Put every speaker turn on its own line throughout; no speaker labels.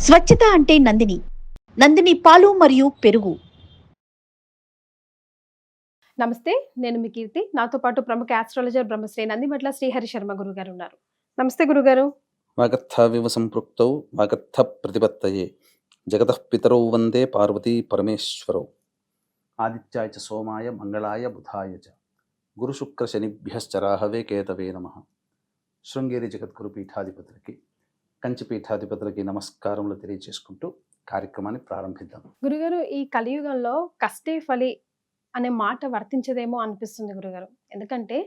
స్వచ్ఛత అంటే నందిని. నందిని పాలు మరియు పెరుగు.
నమస్తే నేను మీ కీర్తి. నాతో పాటు ప్రముఖ ఆస్ట్రాలజర్ బ్రహ్మశ్రీ నందిమట్ల శ్రీహరి శర్మ గురుగారు ఉన్నారు. నమస్తే గురుగారు.
వాగర్థావివ సంపృక్తౌ వాగర్థ ప్రతిపత్తయే. జగతః పితరౌ వందే పార్వతీ పరమేశ్వరౌ. ఆదిత్యాయ చ సోమాయ మంగళాయ బుధాయ చ. గురుశుక్ర శనిభ్యశ్చ రాహవే కేతవే నమ. శృంగేరి జగద్గురు పీఠాధిపతులకి కంచిపీఠాధిపతులకి నమస్కారములు తెలియజేసుకుంటూ కార్యక్రమాన్ని ప్రారంభిద్దాం.
గురుగారు ఈ కలియుగంలో కష్టే ఫలి అనే మాట వర్తించదేమో అనిపిస్తుంది గురుగారు. ఎందుకంటే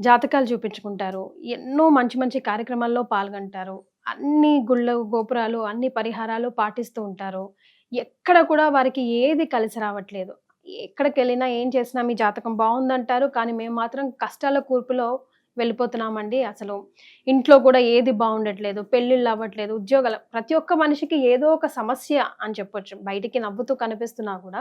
జాతకాలు చూపించుకుంటారు ఎన్నో మంచి మంచి కార్యక్రమాల్లో పాల్గొంటారు అన్ని గుళ్ళ గోపురాలు అన్ని పరిహారాలు పాటిస్తూ ఉంటారు. ఎక్కడ కూడా వారికి ఏది కలిసి రావట్లేదు. ఎక్కడికి వెళ్ళినా ఏం చేసినా మీ జాతకం బాగుందంటారు కానీ మేము మాత్రం కష్టాల కూర్పులో వెళ్ళిపోతున్నామండి. అసలు ఇంట్లో కూడా ఏది బాగుండట్లేదు పెళ్ళిళ్ళు అవ్వట్లేదు ఉద్యోగాలు ప్రతి ఒక్క మనిషికి ఏదో ఒక సమస్య అని చెప్పొచ్చు. బయటికి నవ్వుతూ కనిపిస్తున్నా కూడా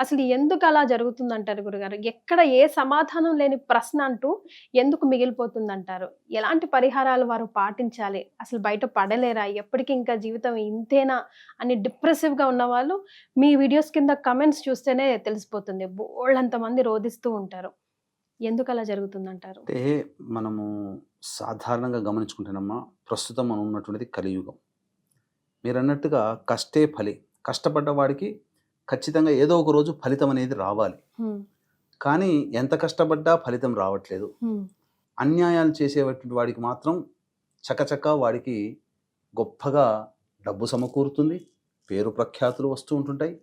అసలు ఎందుకు అలా జరుగుతుందంటారు గురుగారు? ఎక్కడ ఏ సమాధానం లేని ప్రశ్న అంటూ ఎందుకు మిగిలిపోతుందంటారు? ఎలాంటి పరిహారాలు వారు పాటించాలి? అసలు బయట పడలేరా? ఎప్పటికీ ఇంకా జీవితం ఇంతేనా? అని డిప్రెసివ్గా ఉన్నవాళ్ళు మీ వీడియోస్ కింద కమెంట్స్ చూస్తేనే తెలిసిపోతుంది. బోళ్ళంతమంది రోధిస్తూ ఉంటారు. ఎందుకు అలా జరుగుతుందంటారు?
అంటే మనము సాధారణంగా గమనించుకుంటున్నామా ప్రస్తుతం మనం ఉన్నటువంటిది కలియుగం. మీరు అన్నట్టుగా కష్టే ఫలి. కష్టపడ్డ వాడికి ఖచ్చితంగా ఏదో ఒక రోజు ఫలితం అనేది రావాలి. కానీ ఎంత కష్టపడ్డా ఫలితం రావట్లేదు. అన్యాయాలు చేసేటువంటి వాడికి మాత్రం చకచక వాడికి గొప్పగా డబ్బు సమకూరుతుంది పేరు ప్రఖ్యాతులు వస్తూ ఉంటుంటాయి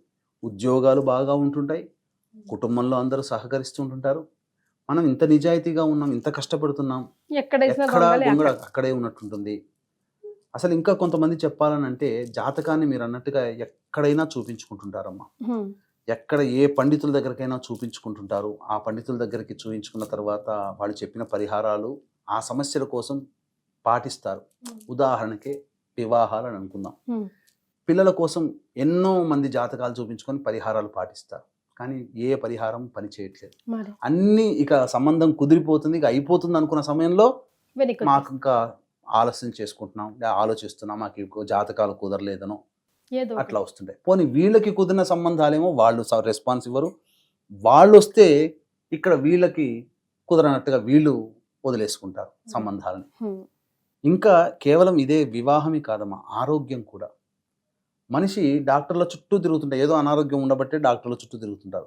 ఉద్యోగాలు బాగా ఉంటుంటాయి కుటుంబంలో అందరూ సహకరిస్తూ ఉంటుంటారు. మనం ఇంత నిజాయితీగా ఉన్నాం ఇంత కష్టపడుతున్నాం
ఎక్కడ గొంగళి అక్కడ.
ఉన్నట్టుంటుంది. అసలు ఇంకా కొంతమంది చెప్పాలని అంటే జాతకాన్ని మీరు అన్నట్టుగా ఎక్కడైనా చూపించుకుంటుంటారమ్మా. ఎక్కడ ఏ పండితుల దగ్గరకైనా చూపించుకుంటుంటారు. ఆ పండితుల దగ్గరికి చూపించుకున్న తర్వాత వాళ్ళు చెప్పిన పరిహారాలు ఆ సమస్యల కోసం పాటిస్తారు. ఉదాహరణకి వివాహాలు అని అనుకుందాం. పిల్లల కోసం ఎన్నో మంది జాతకాలు చూపించుకొని పరిహారాలు పాటిస్తారు. కానీ ఏ పరిహారం పని చేయట్లేదు.
మరి.
అన్నీ ఇక సంబంధం కుదిరిపోతుంది ఇక అయిపోతుంది అనుకున్న సమయంలో మాకు ఇంకా ఆలస్యం చేసుకుంటున్నాం ఆలోచిస్తున్నాం మాకు జాతకాలు కుదరలేదనో అట్లా వస్తుంటాయి. పోనీ వీళ్ళకి కుదిరిన సంబంధాలేమో వాళ్ళు రెస్పాన్స్ ఇవ్వరు. వాళ్ళు వస్తే ఇక్కడ వీళ్ళకి కుదరనట్టుగా వీళ్ళు వదిలేసుకుంటారు సంబంధాలను. ఇంకా కేవలం ఇదే వివాహమే కాదమ్మా ఆరోగ్యం కూడా. మనిషి డాక్టర్ల చుట్టూ తిరుగుతుంటాయి ఏదో అనారోగ్యం ఉండబట్టే డాక్టర్ల చుట్టూ తిరుగుతుంటారు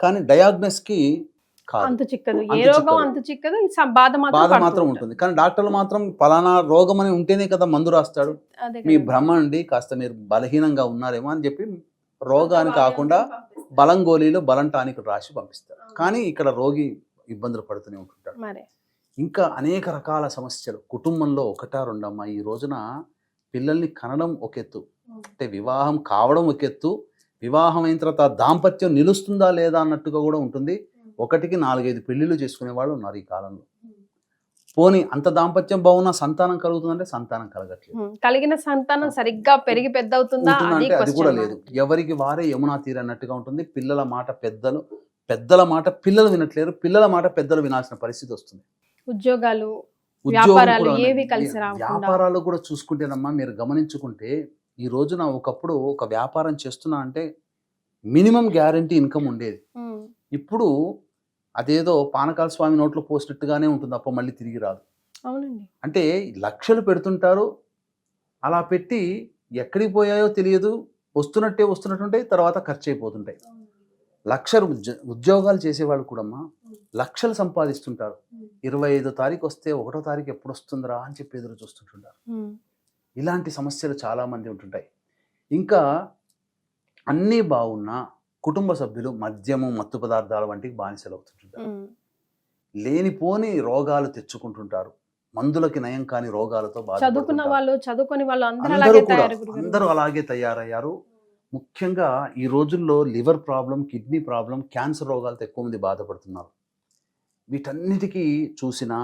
కానీ డయాగ్నోస్కి కాదు.
అంత చిక్కదు. ఏ
అంత
రోగం
చిక్కదు.
అంత చిక్కదు. ఈ స- బాధ మాత్రం
ఉంటుంది. కానీ డాక్టర్లు మాత్రం పలానా రోగం అని ఉంటేనే కదా మందు రాస్తాడు. మీ. భ్రమ అండి కాస్త మీరు బలహీనంగా ఉన్నారేమో అని చెప్పి రోగాన్ని కాకుండా బలం గోళీలు బలం టానిక్ రాసి పంపిస్తారు. కానీ ఇక్కడ రోగి ఇబ్బందులు పడుతూనే ఉంటుంటాడు. ఇంకా అనేక రకాల సమస్యలు. కుటుంబంలో ఒకటా రెండమ్మా ఈ రోజున పిల్లల్ని కనడం ఒక ఎత్తు. అంటే వివాహం కావడం ఒక ఎత్తు వివాహం అయిన తర్వాత దాంపత్యం నిలుస్తుందా లేదా అన్నట్టుగా కూడా ఉంటుంది. ఒకటికి నాలుగైదు పెళ్ళిళ్ళు చేసుకునే వాళ్ళు ఉన్నారు ఈ కాలంలో. పోనీ అంత దాంపత్యం బాగున్నా సంతానం కలుగుతుందంటే సంతానం కలగట్లేదు.
కలిగిన సంతానం సరిగ్గా పెరిగి పెద్ద అవుతుందా అది
అంటే అది కూడా లేదు. ఎవరికి వారే యమునా తీరు అన్నట్టుగా ఉంటుంది. పిల్లల మాట పెద్దలు పెద్దల మాట పిల్లలు వినట్లేరు. పిల్లల మాట పెద్దలు వినాల్సిన పరిస్థితి వస్తుంది.
ఉద్యోగాలు. వ్యాపారాలు
కూడా చూసుకుంటేనమ్మా మీరు గమనించుకుంటే ఈ రోజున ఒకప్పుడు ఒక వ్యాపారం చేస్తున్నా అంటే మినిమం గ్యారంటీ ఇన్కమ్ ఉండేది. ఇప్పుడు అదేదో పానకాల స్వామి నోట్లో పోసినట్టుగానే ఉంటుంది అప్ప మళ్ళీ తిరిగి రాదు.
అవునండి.
అంటే లక్షలు పెడుతుంటారు అలా పెట్టి ఎక్కడికి పోయాయో తెలియదు వస్తున్నట్టే వస్తున్నట్టుంటాయి తర్వాత ఖర్చు అయిపోతుంటాయి లక్షలు ఉద్య- ఉద్యోగాలు చేసేవాళ్ళు కూడామ్మా లక్షలు సంపాదిస్తుంటారు. ఇరవై ఐదో తారీఖు వస్తే ఒకటో తారీఖు ఎప్పుడు వస్తుందిరా అని చెప్పి ఎదురు చూస్తుంటుంటారు. ఇలాంటి సమస్యలు చాలామంది ఉంటుంటాయి. ఇంకా అన్నీ బాగున్నా కుటుంబ సభ్యులు మద్యము మత్తు పదార్థాల వంటికి బానిసలు అవుతుంటుంటారు. లేనిపోని రోగాలు తెచ్చుకుంటుంటారు. మందులకి నయం కాని రోగాలతో
చదువుకున్న వాళ్ళు చదువుకొని వాళ్ళు అందరూ
కూడా. అందరూ అలాగే తయారయ్యారు. ముఖ్యంగా ఈ రోజుల్లో liver problem kidney problem cancer రోగాలతో ఎక్కువ మంది బాధపడుతున్నారు. వీటన్నిటికీ చూసినా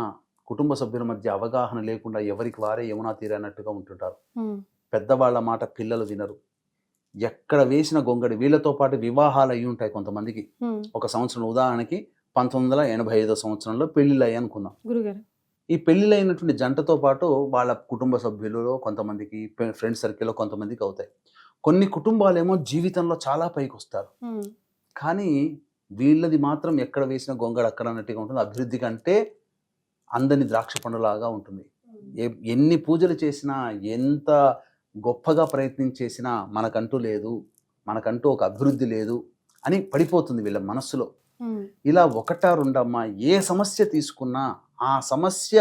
కుటుంబ సభ్యుల మధ్య అవగాహన లేకుండా ఎవరికి వారే యమునా తీరన్నట్టుగా ఉంటుంటారు. పెద్దవాళ్ళ మాట పిల్లలు వినరు. ఎక్కడ వేసిన గొంగడి వీళ్ళతో పాటు వివాహాలు అయి ఉంటాయి కొంతమందికి. ఒక సంవత్సరం ఉదాహరణకి పంతొమ్మిది వందల ఎనభై ఐదో సంవత్సరంలో పెళ్ళిళ్ళు అయ్యి అనుకుందాం ఈ పెళ్ళిళ్ళైనటువంటి జంటతో పాటు వాళ్ళ కుటుంబ సభ్యులలో కొంతమందికి ఫ్రెండ్ సర్కిల్లో కొంతమందికి అవుతాయి. కొన్ని కుటుంబాలేమో జీవితంలో చాలా పైకి వస్తారు కానీ వీళ్ళది మాత్రం ఎక్కడ వేసిన గొంగడు అక్కడ అన్నట్టుగా ఉంటుంది. అభివృద్ధి కంటే అందని ద్రాక్ష పండులాగా ఉంటుంది. ఎన్ని పూజలు చేసినా ఎంత గొప్పగా ప్రయత్నం చేసినా మనకంటూ లేదు మనకంటూ ఒక అభివృద్ధి లేదు అని పడిపోతుంది వీళ్ళ మనస్సులో. ఇలా ఒకటా రెండమ్మా ఏ సమస్య తీసుకున్నా ఆ సమస్య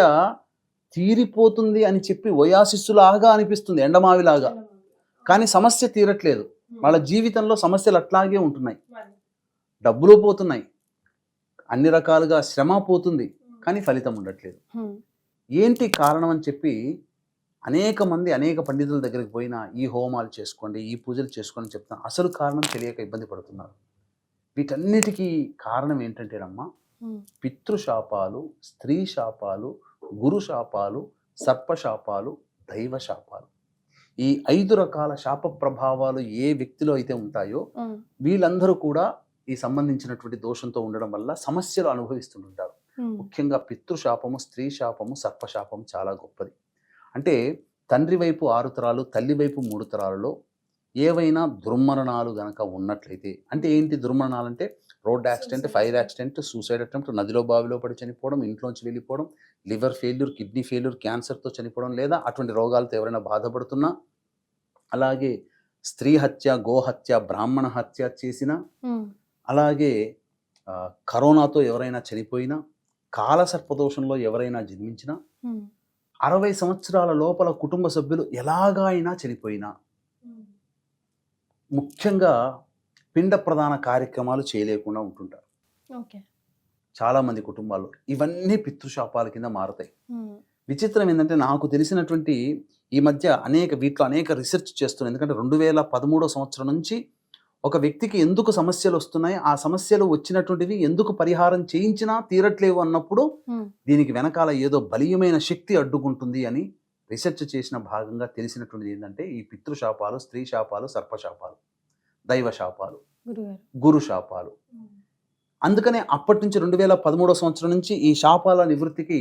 తీరిపోతుంది అని చెప్పి ఓయాసిస్సులాగా అనిపిస్తుంది ఎండమావిలాగా. కానీ సమస్య తీరట్లేదు. వాళ్ళ జీవితంలో సమస్యలు అట్లాగే ఉంటున్నాయి. డబ్బులు పోతున్నాయి. అన్ని రకాలుగా శ్రమ పోతుంది. కానీ ఫలితం ఉండట్లేదు. ఏంటి కారణం అని చెప్పి అనేక మంది అనేక పండితుల దగ్గరికి పోయినా ఈ హోమాలు చేసుకోండి ఈ పూజలు చేసుకోండి అని చెప్తాను అసలు కారణం తెలియక ఇబ్బంది పడుతున్నారు. వీటన్నిటికీ కారణం ఏంటంటేనమ్మా
ఉమ్,
పితృశాపాలు స్త్రీ శాపాలు గురు శాపాలు సర్పశాపాలు దైవ శాపాలు. ఈ ఐదు రకాల శాప ప్రభావాలు ఏ వ్యక్తిలో అయితే ఉంటాయో వీళ్ళందరూ కూడా ఈ సంబంధించినటువంటి దోషంతో ఉండడం వల్ల సమస్యలు అనుభవిస్తుంటారు ముఖ్యంగా పితృశాపము స్త్రీ శాపము సర్పశాపము చాలా గొప్పది. అంటే తండ్రి వైపు ఆరు తరాలు తల్లి వైపు మూడు తరాలలో ఏవైనా దుర్మరణాలు గనక ఉన్నట్లయితే అంటే ఏంటి దుర్మరణాలు అంటే road accident fire accident suicide attempt నదిలో బావిలో పడి చనిపోవడం ఇంట్లోంచి వెళ్ళిపోవడం లివర్ ఫెయిల్యూర్ కిడ్నీ ఫెయిల్యూర్ క్యాన్సర్తో చనిపోవడం లేదా అటువంటి రోగాలతో ఎవరైనా బాధపడుతున్నా అలాగే స్త్రీ హత్య గోహత్య బ్రాహ్మణ హత్య చేసిన అలాగే కరోనాతో ఎవరైనా చనిపోయినా కాలసర్పదోషంలో ఎవరైనా జన్మించినా అరవై సంవత్సరాల లోపల కుటుంబ సభ్యులు ఎలాగా అయినా చనిపోయినా ముఖ్యంగా పిండ ప్రధాన కార్యక్రమాలు చేయలేకుండా ఉంటుంటారు.
ఓకే.
చాలామంది కుటుంబాల్లో ఇవన్నీ పితృశాపాల కింద మారుతాయి. విచిత్రం ఏంటంటే నాకు తెలిసినటువంటి ఈ మధ్య అనేక వీటిలో అనేక రీసెర్చ్ చేస్తున్నాను. ఎందుకంటే రెండు వేల పదమూడో సంవత్సరం నుంచి ఒక వ్యక్తికి ఎందుకు సమస్యలు వస్తున్నాయి? ఆ సమస్యలు వచ్చినటువంటివి ఎందుకు పరిహారం చేయించినా తీరట్లేవు అన్నప్పుడు దీనికి వెనకాల ఏదో బలీయమైన శక్తి అడ్డుకుంటుంది అని రీసెర్చ్ చేసిన భాగంగా తెలిసినటువంటిది ఏంటంటే ఈ పితృశాపాలు స్త్రీ శాపాలు సర్పశాపాలు దైవ శాపాలు గురు శాపాలు. అందుకనే అప్పటి నుంచి రెండు వేల పదమూడో సంవత్సరం నుంచి ఈ శాపాల నివృత్తికి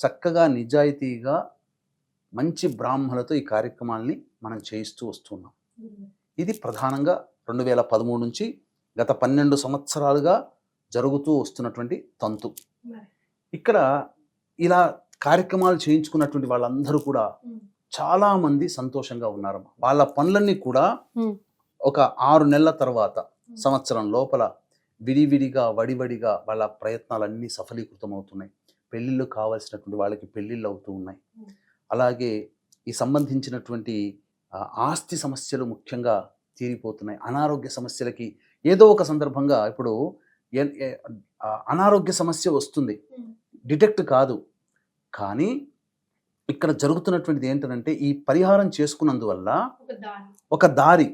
చక్కగా నిజాయితీగా మంచి బ్రాహ్మణులతో ఈ కార్యక్రమాల్ని మనం చేయిస్తూ వస్తున్నాం. ఇది ప్రధానంగా రెండు వేల పదమూడు నుంచి గత పన్నెండు సంవత్సరాలుగా జరుగుతూ వస్తున్నటువంటి తంతు. ఇక్కడ ఇలా కార్యక్రమాలు చేయించుకున్నటువంటి వాళ్ళందరూ కూడా చాలా మంది సంతోషంగా ఉన్నారు. వాళ్ళ పనులన్నీ కూడా. ఒక ఆరు నెలల తర్వాత సంవత్సరం లోపల విడివిడిగా వడివడిగా వాళ్ళ ప్రయత్నాలన్నీ సఫలీకృతం అవుతున్నాయి పెళ్ళిళ్ళు కావాల్సినటువంటి వాళ్ళకి పెళ్ళిళ్ళు అవుతూ ఉన్నాయి. అలాగే ఈ సంబంధించినటువంటి ఆస్తి సమస్యలు ముఖ్యంగా తీరిపోతున్నాయి. అనారోగ్య సమస్యలకి ఏదో ఒక సందర్భంగా ఇప్పుడు అనారోగ్య సమస్య వస్తుంది. డిటెక్ట్ కాదు. కానీ ఇక్కడ జరుగుతున్నటువంటిది ఏంటంటే ఈ పరిహారం చేసుకున్నందువల్ల ఒక దారి.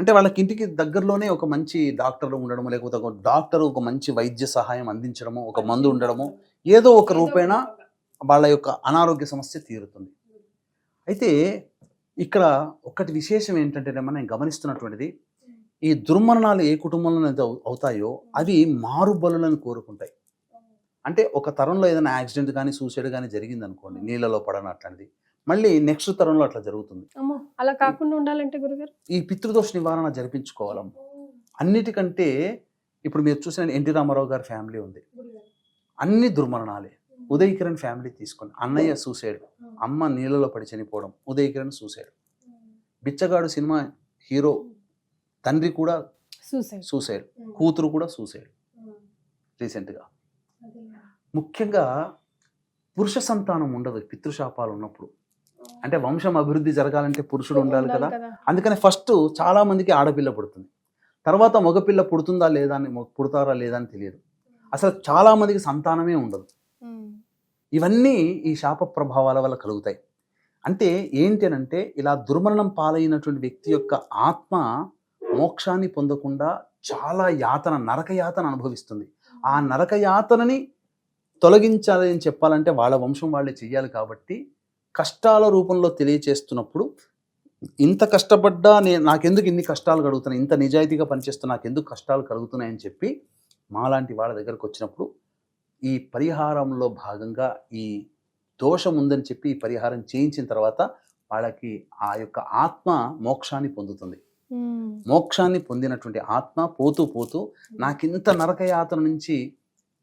అంటే వాళ్ళకి ఇంటికి దగ్గరలోనే ఒక మంచి డాక్టర్ ఉండడము లేకపోతే ఒక డాక్టర్ ఒక మంచి వైద్య సహాయం అందించడము ఒక మందు ఉండడము ఏదో ఒక రూపేణ వాళ్ళ యొక్క అనారోగ్య సమస్య తీరుతుంది. అయితే ఇక్కడ ఒకటి విశేషం ఏంటంటే మనం గమనిస్తున్నటువంటిది ఈ దుర్మరణాలు ఏ కుటుంబంలో అవుతాయో అవి మారుబలులను కోరుకుంటాయి. అంటే ఒక తరంలో ఏదైనా యాక్సిడెంట్ కానీ సూసైడ్ కానీ జరిగింది అనుకోండి నీళ్ళలో పడడం అట్లాంటిది మళ్ళీ నెక్స్ట్ తరంలో అట్లా జరుగుతుంది.
అమ్మో అలా కాకుండా ఉండాలంటే గురుగారు?
ఈ పితృదోష నివారణ జరిపించుకోవాలమ్మ. అన్నిటికంటే ఇప్పుడు మీరు చూసిన ఎన్టీ రామారావు గారి ఫ్యామిలీ ఉంది. అన్ని దుర్మరణాలే. ఉదయ్ కిరణ్ ఫ్యామిలీ తీసుకోండి అన్నయ్య సూసైడ్ అమ్మ నీళ్ళలో పడి చనిపోవడం Uday Kiran suicide Bichagadu cinema hero తండ్రి కూడా
సూసైడ్
సూసైడ్ కూతురు కూడా సూసైడ్ రీసెంట్గా ముఖ్యంగా పురుష సంతానం ఉండదు పితృశాపాలు ఉన్నప్పుడు. అంటే వంశం అభివృద్ధి జరగాలంటే పురుషుడు ఉండాలి కదా. అందుకని ఫస్ట్ చాలా మందికి ఆడపిల్ల పుడుతుంది. తర్వాత మగపిల్ల పుడుతుందా లేదా అని పుడతారా లేదా అని తెలియదు. అసలు చాలా మందికి సంతానమే ఉండదు. ఇవన్నీ ఈ శాప ప్రభావాల వల్ల కలుగుతాయి. అంటే ఏంటి అని అంటే ఇలా దుర్మరణం పాలైనటువంటి వ్యక్తి యొక్క ఆత్మ మోక్షాన్ని పొందకుండా చాలా యాతన నరక యాతన అనుభవిస్తుంది. ఆ నరక యాతనని చెప్పాలంటే వాళ్ళ వంశం వాళ్ళే చెయ్యాలి కాబట్టి కష్టాల రూపంలో తెలియచేస్తున్నప్పుడు ఇంత కష్టపడ్డా నేను నాకెందుకు ఇన్ని కష్టాలు కలుగుతున్నాయి? ఇంత నిజాయితీగా పనిచేస్తున్నా నాకెందుకు కష్టాలు కలుగుతున్నాయని చెప్పి మాలాంటి వాళ్ళ దగ్గరకు వచ్చినప్పుడు ఈ పరిహారంలో భాగంగా ఈ దోషం ఉందని చెప్పి ఈ పరిహారం చేయించిన తర్వాత వాళ్ళకి ఆ యొక్క ఆత్మ మోక్షాన్ని పొందుతుంది. మోక్షాన్ని పొందినటువంటి ఆత్మ పోతూ పోతూ నాకింత నరకయాతన నుంచి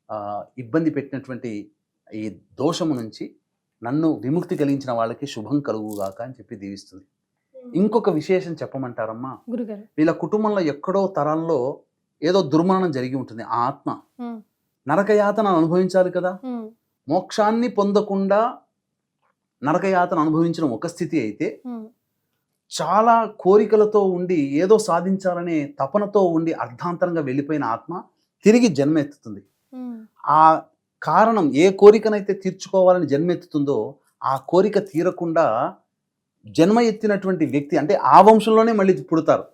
ఆ, ఇబ్బంది పెట్టినటువంటి ఈ దోషము నుంచి నన్ను విముక్తి కలిగించిన వాళ్ళకి శుభం కలుగుగాక అని చెప్పి దీవిస్తుంది. ఇంకొక విశేషం చెప్పమంటారమ్మా? వీళ్ళ కుటుంబంలో ఎక్కడో తరాల్లో ఏదో దుర్మరణం జరిగి ఉంటుంది ఆ ఆత్మ. నరకయాతన అనుభవించాలి కదా. మోక్షాన్ని పొందకుండా నరకయాతన అనుభవించడం ఒక స్థితి అయితే. చాలా కోరికలతో ఉండి ఏదో సాధించాలనే తపనతో ఉండి అర్ధాంతరంగా వెళ్ళిపోయిన ఆత్మ తిరిగి జన్మెత్తుతుంది. ఆ కారణం ఏ కోరికనైతే తీర్చుకోవాలని జన్మెత్తుతుందో ఆ కోరిక తీరకుండా జన్మ ఎత్తినటువంటి వ్యక్తి అంటే ఆ వంశంలోనే మళ్ళీ పుడతారు.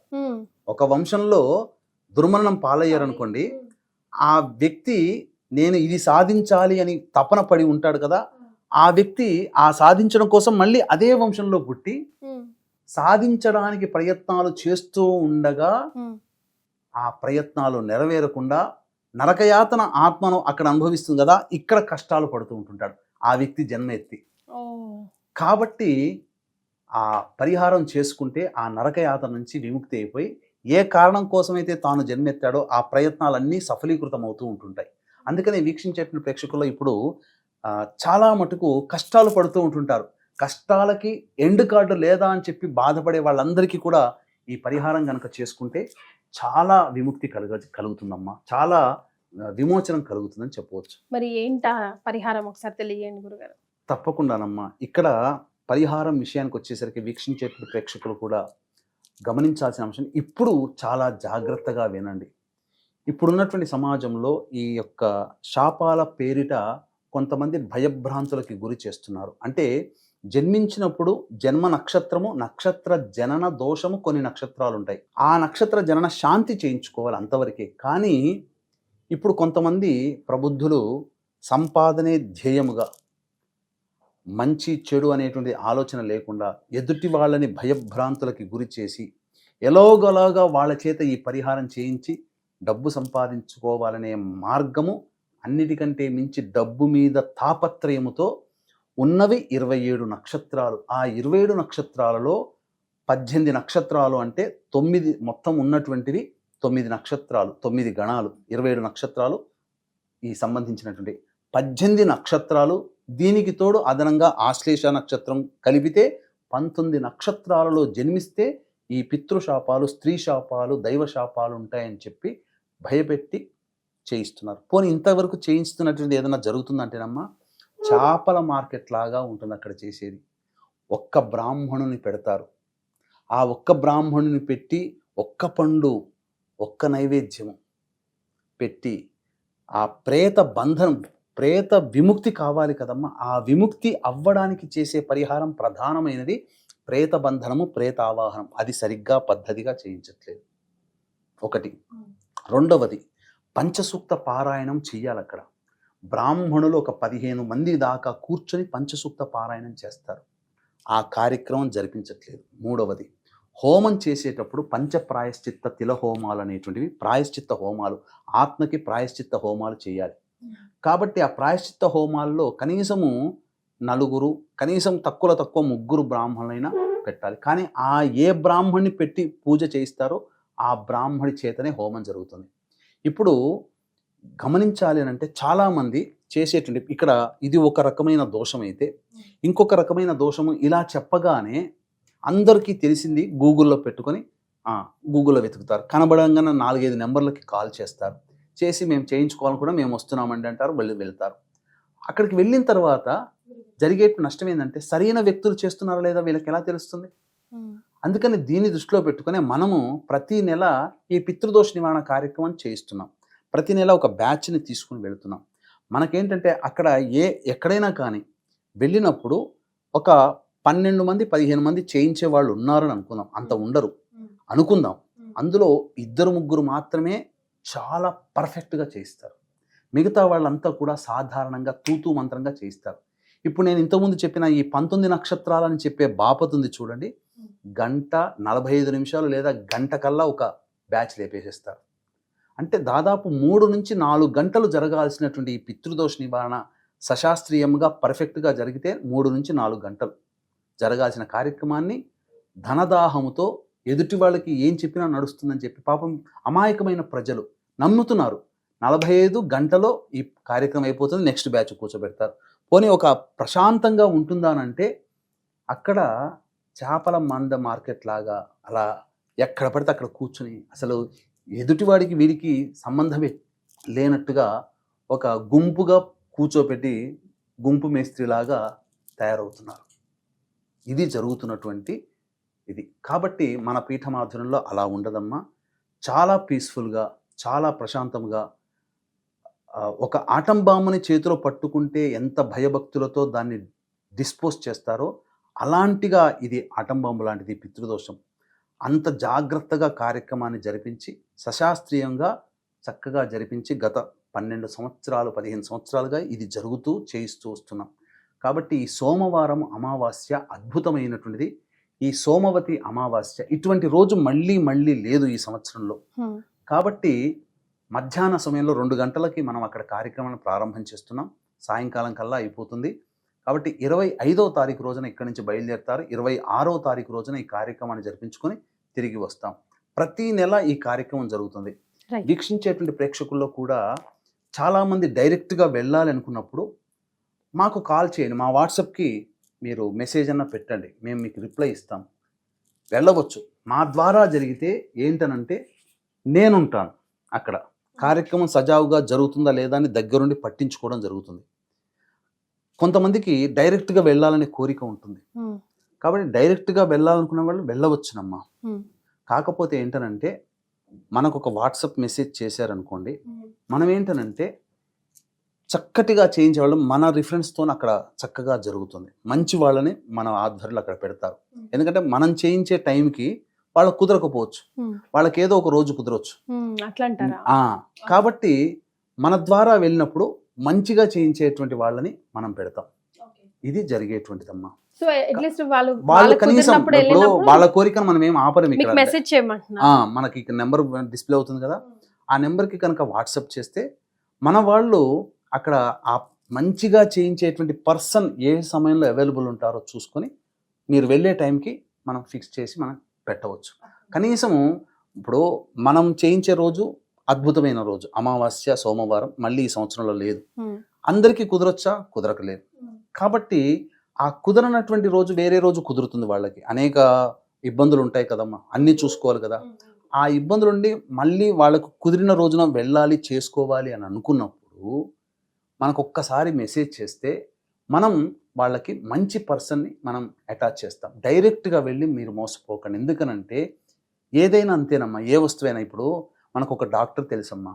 ఒక వంశంలో దుర్మరణం పాలయ్యారనుకోండి ఆ వ్యక్తి నేను ఇది సాధించాలి అని తపన పడి ఉంటాడు కదా ఆ వ్యక్తి ఆ సాధించడం కోసం మళ్ళీ అదే వంశంలో పుట్టి. సాధించడానికి ప్రయత్నాలు చేస్తూ ఉండగా. ఆ ప్రయత్నాలు నెరవేరకుండా నరకయాతన ఆత్మను అక్కడ అనుభవిస్తుంది కదా ఇక్కడ కష్టాలు పడుతూ ఉంటుంటాడు ఆ వ్యక్తి జన్మ ఎత్తి. కాబట్టి ఆ పరిహారం చేసుకుంటే ఆ నరకయాతన నుంచి విముక్తి అయిపోయి ఏ కారణం కోసమైతే తాను జన్మెత్తాడో ఆ ప్రయత్నాలన్నీ సఫలీకృతం అవుతూ ఉంటుంటాయి. అందుకనే వీక్షించేటువంటి ప్రేక్షకుల్లో ఇప్పుడు చాలా మటుకు కష్టాలు పడుతూ ఉంటుంటారు. కష్టాలకి ఎండ్ కార్డు లేదా అని చెప్పి బాధపడే వాళ్ళందరికీ కూడా ఈ పరిహారం కనుక చేసుకుంటే చాలా విముక్తి కలుగ కలుగుతుందమ్మా. చాలా విమోచనం కలుగుతుందని చెప్పవచ్చు.
మరి ఏంటా పరిహారం ఒకసారి తెలియజేయండి గురుగారు?
తప్పకుండానమ్మా. ఇక్కడ పరిహారం విషయానికి వచ్చేసరికి వీక్షించేటువంటి ప్రేక్షకులు కూడా గమనించాల్సిన అంశం ఇప్పుడు చాలా జాగ్రత్తగా వినండి. ఇప్పుడున్నటువంటి సమాజంలో ఈ యొక్క శాపాల పేరిట కొంతమంది భయభ్రాంతులకి గురి చేస్తున్నారు. అంటే జన్మించినప్పుడు జన్మ నక్షత్రము నక్షత్ర జనన దోషము కొన్ని నక్షత్రాలు ఉంటాయి ఆ నక్షత్ర జనన శాంతి చేయించుకోవాలి అంతవరకే. కానీ ఇప్పుడు కొంతమంది ప్రబుద్ధులు సంపాదనే ధ్యేయముగా మంచి చెడు అనేటువంటి ఆలోచన లేకుండా ఎదుటి వాళ్ళని భయభ్రాంతులకి గురి చేసి ఎలాగోలాగా వాళ్ళ చేత ఈ పరిహారం చేయించి డబ్బు సంపాదించుకోవాలనే మార్గము అన్నిటికంటే మించి డబ్బు మీద తాపత్రయముతో ఉన్నవి ఇరవై ఏడు నక్షత్రాలు. ఆ ఇరవై ఏడు నక్షత్రాలలో పద్దెనిమిది నక్షత్రాలు అంటే తొమ్మిది మొత్తం ఉన్నటువంటివి తొమ్మిది నక్షత్రాలు తొమ్మిది గణాలు. ఇరవై ఏడు నక్షత్రాలు ఈ సంబంధించినటువంటి పద్దెనిమిది నక్షత్రాలు దీనికి తోడు అదనంగా ఆశ్లేష నక్షత్రం కలిపితే పంతొమ్మిది నక్షత్రాలలో జన్మిస్తే ఈ పితృశాపాలు స్త్రీ శాపాలు దైవ శాపాలు ఉంటాయని చెప్పి భయపెట్టి చేయిస్తున్నారు. పోనీ ఇంతవరకు చేయిస్తున్నటువంటి ఏదైనా జరుగుతుందంటేనమ్మా చేపల మార్కెట్ లాగా ఉంటుంది అక్కడ చేసేది. ఒక్క బ్రాహ్మణుని పెడతారు. ఆ ఒక్క బ్రాహ్మణుని పెట్టి ఒక్క పండు ఒక్క నైవేద్యము పెట్టి ఆ ప్రేత బంధనం ప్రేత విముక్తి కావాలి కదమ్మా. ఆ విముక్తి అవ్వడానికి చేసే పరిహారం ప్రధానమైనది ప్రేత బంధనము ప్రేత ఆవాహనం. అది సరిగ్గా పద్ధతిగా చేయించట్లేదు. ఒకటి. రెండవది పంచసూక్త పారాయణం చెయ్యాలి అక్కడ. బ్రాహ్మణులు ఒక పదిహేను మంది దాకా కూర్చొని పంచసూక్త పారాయణం చేస్తారు. ఆ కార్యక్రమం జరిపించట్లేదు. మూడవది హోమం చేసేటప్పుడు పంచ ప్రాయశ్చిత్త తిల హోమాలు అనేటువంటివి ప్రాయశ్చిత్త హోమాలు ఆత్మకి ప్రాయశ్చిత్త హోమాలు చేయాలి. కాబట్టి ఆ ప్రాయశ్చిత్త హోమాల్లో కనీసము నలుగురు కనీసం తక్కువ తక్కువ ముగ్గురు బ్రాహ్మణులైనా పెట్టాలి. కానీ ఆ ఏ బ్రాహ్మణ్ణి పెట్టి పూజ చేయిస్తారో ఆ బ్రాహ్మణి చేతనే హోమం జరుగుతుంది. ఇప్పుడు గమనించాలి అని అంటే చాలామంది చేసేటువంటి ఇక్కడ ఇది ఒక రకమైన దోషం అయితే ఇంకొక రకమైన దోషము ఇలా చెప్పగానే అందరికీ తెలిసింది గూగుల్లో పెట్టుకొని గూగుల్లో వెతుకుతారు. కనబడంగానే నాలుగైదు నెంబర్లకి కాల్ చేస్తారు. చేసి మేము చేయించుకోవాలని కూడా మేము వస్తున్నామండి అంటారు వెళ్ళి వెళ్తారు. అక్కడికి వెళ్ళిన తర్వాత జరిగే నష్టం ఏంటంటే సరైన వ్యక్తులు చేస్తున్నారా లేదా వీళ్ళకి ఎలా తెలుస్తుంది. అందుకని దీన్ని దృష్టిలో పెట్టుకునే మనము ప్రతి నెల ఈ పితృదోష నివారణ కార్యక్రమం చేయిస్తున్నాం. ప్రతి నెల ఒక బ్యాచ్ని తీసుకుని వెళుతున్నాం. మనకేంటంటే అక్కడ ఏ ఎక్కడైనా కానీ వెళ్ళినప్పుడు ఒక పన్నెండు మంది పదిహేను మంది చేయించే వాళ్ళు ఉన్నారని అనుకుందాం అంత ఉండరు. అనుకుందాం. అందులో ఇద్దరు ముగ్గురు మాత్రమే చాలా పర్ఫెక్ట్గా చేయిస్తారు. మిగతా వాళ్ళంతా కూడా సాధారణంగా తూతూ మంత్రంగా చేయిస్తారు. ఇప్పుడు నేను ఇంతకుముందు చెప్పిన ఈ పంతొమ్మిది నక్షత్రాలని చెప్పే బాపత్ ఉంది చూడండి. గంట నలభై ఐదు నిమిషాలు లేదా గంట కల్లా ఒక బ్యాచ్ లేపేసేస్తారు. అంటే దాదాపు మూడు నుంచి నాలుగు గంటలు జరగాల్సినటువంటి ఈ పితృదోష నివారణ సశాస్త్రీయంగా పర్ఫెక్ట్గా జరిగితే మూడు నుంచి నాలుగు గంటలు జరగాల్సిన కార్యక్రమాన్ని ధనదాహముతో ఎదుటి వాళ్ళకి ఏం చెప్పినా నడుస్తుందని చెప్పి పాపం అమాయకమైన ప్రజలు నమ్ముతున్నారు. నలభై ఐదు గంటలో ఈ కార్యక్రమం అయిపోతుంది నెక్స్ట్ బ్యాచ్ కూర్చోబెడతారు. పోనీ ఒక ప్రశాంతంగా ఉంటుందానంటే అక్కడ చేపల మంద మార్కెట్ లాగా అలా ఎక్కడ పడితే అక్కడ కూర్చుని అసలు ఎదుటివాడికి వీడికి సంబంధమే లేనట్టుగా ఒక గుంపుగా కూర్చోపెట్టి గుంపు మేస్త్రిలాగా తయారవుతున్నారు. ఇది జరుగుతున్నటువంటి ఇది. కాబట్టి మన పీఠమాధురంలో అలా ఉండదమ్మా. చాలా పీస్ఫుల్గా చాలా ప్రశాంతంగా ఒక ఆటం బాంబుని చేతిలో పట్టుకుంటే ఎంత భయభక్తులతో దాన్ని డిస్పోజ్ చేస్తారో అలాంటిగా ఇది ఆటం బాంబు లాంటిది పితృదోషం. అంత జాగ్రత్తగా కార్యక్రమాన్ని జరిపించి సశాస్త్రీయంగా చక్కగా జరిపించి గత పన్నెండు సంవత్సరాలు పదిహేను సంవత్సరాలుగా ఇది జరుగుతూ చేయిస్తూ వస్తున్నాం. కాబట్టి ఈ సోమవారం అమావాస్య అద్భుతమైనటువంటిది. ఈ సోమవతి అమావాస్య ఇటువంటి రోజు మళ్ళీ మళ్ళీ లేదు ఈ సంవత్సరంలో. కాబట్టి మధ్యాహ్న సమయంలో రెండు గంటలకి మనం అక్కడ కార్యక్రమాన్ని ప్రారంభం చేస్తున్నాం. సాయంకాలం కల్లా అయిపోతుంది. కాబట్టి ఇరవై ఐదో తారీఖు రోజున ఇక్కడి నుంచి బయలుదేరుతారు. ఇరవై ఆరో తారీఖు రోజున ఈ కార్యక్రమాన్ని జరిపించుకొని తిరిగి వస్తాం. ప్రతి నెల ఈ కార్యక్రమం జరుగుతుంది. వీక్షించేటువంటి ప్రేక్షకుల్లో కూడా చాలామంది డైరెక్ట్గా వెళ్ళాలి అనుకున్నప్పుడు మాకు కాల్ చేయండి. మా వాట్సాప్కి మీరు మెసేజ్ అన్న పెట్టండి. మేము మీకు రిప్లై ఇస్తాం. వెళ్ళవచ్చు. మా ద్వారా జరిగితే ఏంటనంటే నేనుంటాను అక్కడ. కార్యక్రమం సజావుగా జరుగుతుందా లేదా అని దగ్గరుండి పట్టించుకోవడం జరుగుతుంది. కొంతమందికి డైరెక్ట్గా వెళ్ళాలనే కోరిక ఉంటుంది. కాబట్టి డైరెక్ట్గా వెళ్ళాలనుకున్న వాళ్ళు వెళ్ళవచ్చునమ్మా. కాకపోతే ఏంటనంటే మనకు ఒక వాట్సాప్ మెసేజ్ చేశారనుకోండి. మనం ఏంటనంటే చక్కటిగా చేయించేవాళ్ళం మన రిఫరెన్స్తో అక్కడ చక్కగా జరుగుతుంది. మంచి వాళ్ళని మన ఆధ్వర్యంలో అక్కడ పెడతారు. ఎందుకంటే మనం చేయించే టైంకి వాళ్ళకు కుదరకపోవచ్చు. వాళ్ళకి ఏదో ఒక రోజు కుదరవచ్చు కాబట్టి మన ద్వారా వెళ్ళినప్పుడు మంచిగా చేయించేటువంటి వాళ్ళని మనం పెడతాం. ఇది జరిగేటువంటిదమ్మా.
వాళ్ళు
కనీసం ఇప్పుడు వాళ్ళ కోరికను మనం ఏం ఆపరం మనకి ఇక్కడ నెంబర్ డిస్ప్లే అవుతుంది కదా. ఆ నెంబర్కి కనుక వాట్సాప్ చేస్తే మన వాళ్ళు అక్కడ ఆ మంచిగా చేయించేటువంటి పర్సన్ ఏ సమయంలో అవైలబుల్ ఉంటారో చూసుకొని మీరు వెళ్ళే టైంకి మనం ఫిక్స్ చేసి మనం పెట్టవచ్చు. కనీసము ఇప్పుడు మనం చేయించే రోజు అద్భుతమైన రోజు. అమావాస్య సోమవారం మళ్ళీ ఈ సంవత్సరంలో లేదు. అందరికీ కుదరొచ్చా? కుదరకలేదు. కాబట్టి ఆ కుదరనటువంటి రోజు వేరే రోజు కుదురుతుంది వాళ్ళకి. అనేక ఇబ్బందులు ఉంటాయి కదమ్మా. అన్నీ చూసుకోవాలి కదా. ఆ ఇబ్బందులు ఉండి మళ్ళీ వాళ్ళకు కుదిరిన రోజున వెళ్ళాలి చేసుకోవాలి అని అనుకున్నప్పుడు మనకు ఒక్కసారి మెసేజ్ చేస్తే మనం వాళ్ళకి మంచి పర్సన్ని మనం అటాచ్ చేస్తాం. డైరెక్ట్గా వెళ్ళి మీరు మోసపోకండి. ఎందుకనంటే ఏదైనా అంతేనమ్మా. ఏ వస్తువైనా ఇప్పుడు మనకు ఒక డాక్టర్ తెలుసమ్మా.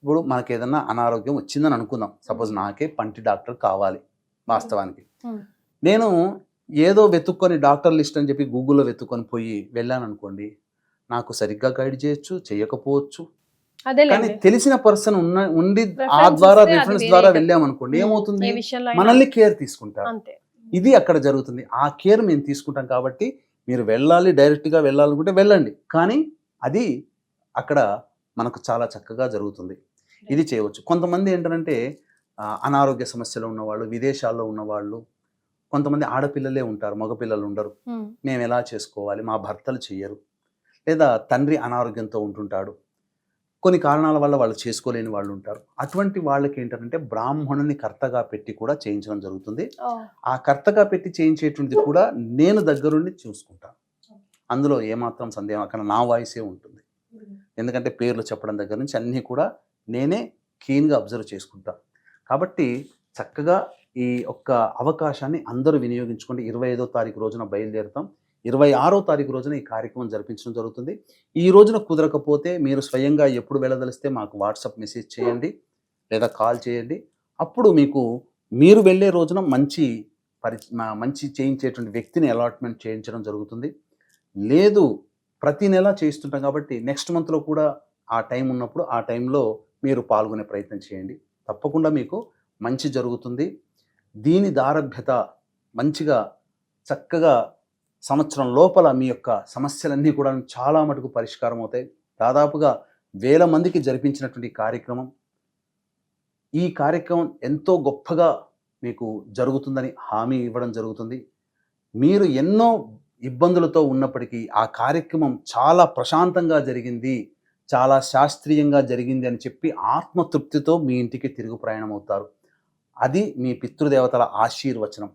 ఇప్పుడు మనకి ఏదన్నా అనారోగ్యం వచ్చిందని అనుకుందాం. సపోజ్ నాకే పంటి డాక్టర్ కావాలి వాస్తవానికి. నేను ఏదో వెతుక్కొని డాక్టర్ లిస్ట్ అని చెప్పి గూగుల్లో వెతుక్కొని పోయి వెళ్ళాను అనుకోండి నాకు సరిగ్గా గైడ్ చేయొచ్చు చేయకపోవచ్చు కానీ తెలిసిన పర్సన్ ఉన్న ఉండి ఆ ద్వారా రిఫరెన్స్
వేరే
ద్వారా. వెళ్ళామనుకోండి. ఏమవుతుంది? మనల్ని కేర్ తీసుకుంటారు. ఇది అక్కడ జరుగుతుంది. ఆ కేర్ మేము తీసుకుంటాం కాబట్టి మీరు వెళ్ళాలి డైరెక్ట్గా వెళ్ళాలనుకుంటే వెళ్ళండి. కానీ అది అక్కడ మనకు చాలా చక్కగా జరుగుతుంది. ఇది చేయవచ్చు. కొంతమంది ఏంటంటే అనారోగ్య సమస్యలు ఉన్నవాళ్ళు విదేశాల్లో ఉన్నవాళ్ళు కొంతమంది ఆడపిల్లలే ఉంటారు మగపిల్లలు ఉండరు. మేము ఎలా చేసుకోవాలి? మా భర్తలు చెయ్యరు. లేదా తండ్రి అనారోగ్యంతో ఉంటుంటాడు. కొన్ని కారణాల వల్ల వాళ్ళు చేసుకోలేని వాళ్ళు ఉంటారు. అటువంటి వాళ్ళకి ఏంటంటే బ్రాహ్మణుని కర్తగా పెట్టి కూడా చేయించడం జరుగుతుంది. ఆ కర్తగా పెట్టి చేయించేటువంటిది కూడా నేను దగ్గరుండి చూసుకుంటాను అందులో ఏమాత్రం సందేహం అక్కడ నా వాయిసే ఉంటుంది. ఎందుకంటే పేర్లు చెప్పడం దగ్గర నుంచి అన్నీ కూడా నేనే క్లీన్గా అబ్జర్వ్ చేసుకుంటాను కాబట్టి చక్కగా ఈ ఒక్క అవకాశాన్ని అందరూ వినియోగించుకోండి. ఇరవై ఐదో తారీఖు రోజున బయలుదేరుతాం. ఇరవై ఆరో తారీఖు రోజున ఈ కార్యక్రమం జరిపించడం జరుగుతుంది. ఈ రోజున కుదరకపోతే మీరు స్వయంగా ఎప్పుడు వెళ్ళదలిస్తే మాకు వాట్సాప్ మెసేజ్ చేయండి లేదా కాల్ చేయండి. అప్పుడు మీకు మీరు వెళ్ళే రోజున మంచి పరి మా- మంచి చేయించేటువంటి వ్యక్తిని అలాట్మెంట్ చేయించడం జరుగుతుంది. లేదు ప్రతి నెల చేయిస్తుంటాం కాబట్టి నెక్స్ట్ మంత్లో కూడా ఆ టైం ఉన్నప్పుడు ఆ టైంలో మీరు పాల్గొనే ప్రయత్నం చేయండి. తప్పకుండా మీకు మంచి జరుగుతుంది. దీని దారభ్యత మంచిగా చక్కగా సంవత్సరం లోపల మీ యొక్క సమస్యలన్నీ కూడా చాలా మటుకు పరిష్కారం అవుతాయి. దాదాపుగా వేల మందికి జరిపించినటువంటి కార్యక్రమం. ఈ కార్యక్రమం ఎంతో గొప్పగా మీకు జరుగుతుందని హామీ ఇవ్వడం జరుగుతుంది. మీరు ఎన్నో ఇబ్బందులతో ఉన్నప్పటికీ ఆ కార్యక్రమం చాలా ప్రశాంతంగా జరిగింది చాలా శాస్త్రీయంగా జరిగింది అని చెప్పి ఆత్మతృప్తితో మీ ఇంటికి తిరుగు ప్రయాణం అవుతారు. అది మీ పితృదేవతల ఆశీర్వచనం.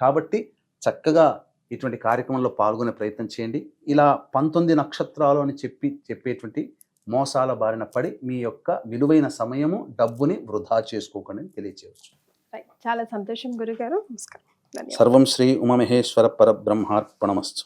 కాబట్టి చక్కగా ఇటువంటి కార్యక్రమంలో పాల్గొనే ప్రయత్నం చేయండి. ఇలా పంతొమ్మిది నక్షత్రాలు అని చెప్పి చెప్పేటువంటి మోసాల బారిన పడి మీ యొక్క విలువైన సమయము డబ్బుని వృధా చేసుకోకండి అని తెలియచేయవచ్చు.
చాలా సంతోషం గురుగారు. నమస్కారం.
సర్వం శ్రీ ఉమమహేశ్వర పరబ్రహ్మార్పణమస్తు.